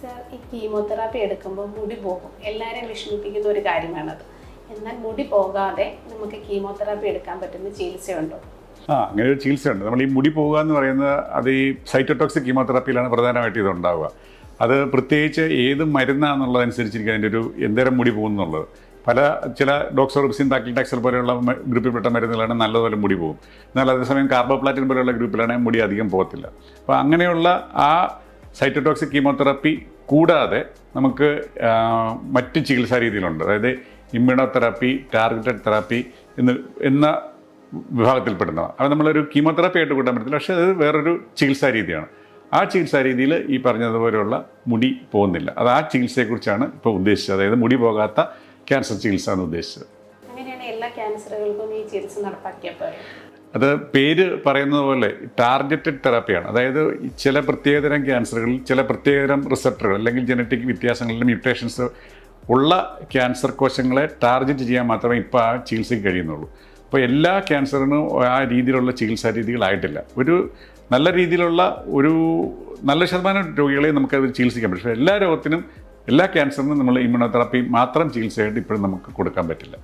Sir ഈ chemotherapy എടുക്കുമ്പോൾ മുടി പോകും. എല്ലാവരെയും വിഷമിപ്പിക്കുന്ന ഒരു കാര്യമാണത്. എന്നാൽ മുടി പോകാതെ നമുക്ക് കീമോതെറാപ്പി എടുക്കാൻ പറ്റുന്ന ചികിത്സയുണ്ടോ? ആ അങ്ങനെ ഒരു ചികിത്സയുണ്ട്. നമ്മൾ ഈ മുടി പോകുക എന്ന് പറയുന്നത് അത് ഈ സൈറ്റോടോക്സിക് കീമോതെറാപ്പിയിലാണ് പ്രധാനമായിട്ട് ഇത് ഉണ്ടാവുക അത് പ്രത്യേകിച്ച് ഏത് മരുന്നാണെന്നുള്ളതനുസരിച്ചിരിക്കും അതിന്റെ ഒരു എന്തേരം മുടി പോകുന്നുള്ളത്. പല ചില ഡോക്സോറിപ്സിൻ താക്കിൾടാക്സൽ പോലെയുള്ള ഗ്രൂപ്പിൽപ്പെട്ട മരുന്നുകളാണ് നല്ലതുപോലെ മുടി പോകും. എന്നാൽ അതേസമയം കാർബോപ്ലാറ്റിൻ പോലെയുള്ള ഗ്രൂപ്പിലാണെങ്കിൽ മുടി അധികം പോകത്തില്ല. അപ്പോൾ അങ്ങനെയുള്ള ആ സൈറ്റോടോക്സിക് കീമോതെറാപ്പി കൂടാതെ നമുക്ക് മറ്റ് ചികിത്സാ രീതികളുണ്ട്. അതായത് ഇമ്മ്യൂണോതെറാപ്പി ടാർഗറ്റഡ് തെറാപ്പി എന്ന് എന്ന വിഭാഗത്തിൽപ്പെടുന്നവ. അത് നമ്മളൊരു കീമോതെറാപ്പി ആയിട്ട് കൂട്ടാൻ പറ്റത്തില്ല. പക്ഷേ അത് വേറൊരു ചികിത്സാ രീതിയാണ്. ആ ചികിത്സാ രീതിയിൽ ഈ പറഞ്ഞതുപോലെയുള്ള മുടി പോകുന്നില്ല. അത് ആ ചികിത്സയെക്കുറിച്ചാണ് ഇപ്പോൾ ഉദ്ദേശിച്ചത്. അതായത് മുടി പോകാത്ത ക്യാൻസർ ചികിത്സ എന്ന് ഉദ്ദേശിച്ചത്. എല്ലാ ഈ ചികിത്സ അത് പേര് പറയുന്നത് പോലെ ടാർഗറ്റഡ് തെറാപ്പിയാണ് അതായത് ചില പ്രത്യേകതരം ക്യാൻസറുകളിൽ ചില പ്രത്യേകതരം റിസപ്റ്ററുകൾ അല്ലെങ്കിൽ ജനറ്റിക് വ്യത്യാസങ്ങളിൽ മ്യൂട്ടേഷൻസ് ഉള്ള ക്യാൻസർ കോശങ്ങളെ ടാർഗറ്റ് ചെയ്യാൻ മാത്രമേ ഇപ്പോൾ ആ ചികിത്സയ്ക്ക് കഴിയുന്നുള്ളൂ. അപ്പോൾ എല്ലാ ക്യാൻസറിനും ആ രീതിയിലുള്ള ചികിത്സാ രീതികളായിട്ടില്ല ഒരു നല്ല രീതിയിലുള്ള ഒരു നല്ല ശതമാനം രോഗികളെ നമുക്കത് ചികിത്സിക്കാൻ പറ്റും പക്ഷേ എല്ലാ രോഗത്തിനും എല്ലാ ക്യാൻസറിനും നമ്മൾ ഇമ്മ്യൂണോതെറാപ്പി മാത്രം ചികിത്സയായിട്ട് ഇപ്പോഴും നമുക്ക് കൊടുക്കാൻ പറ്റില്ല.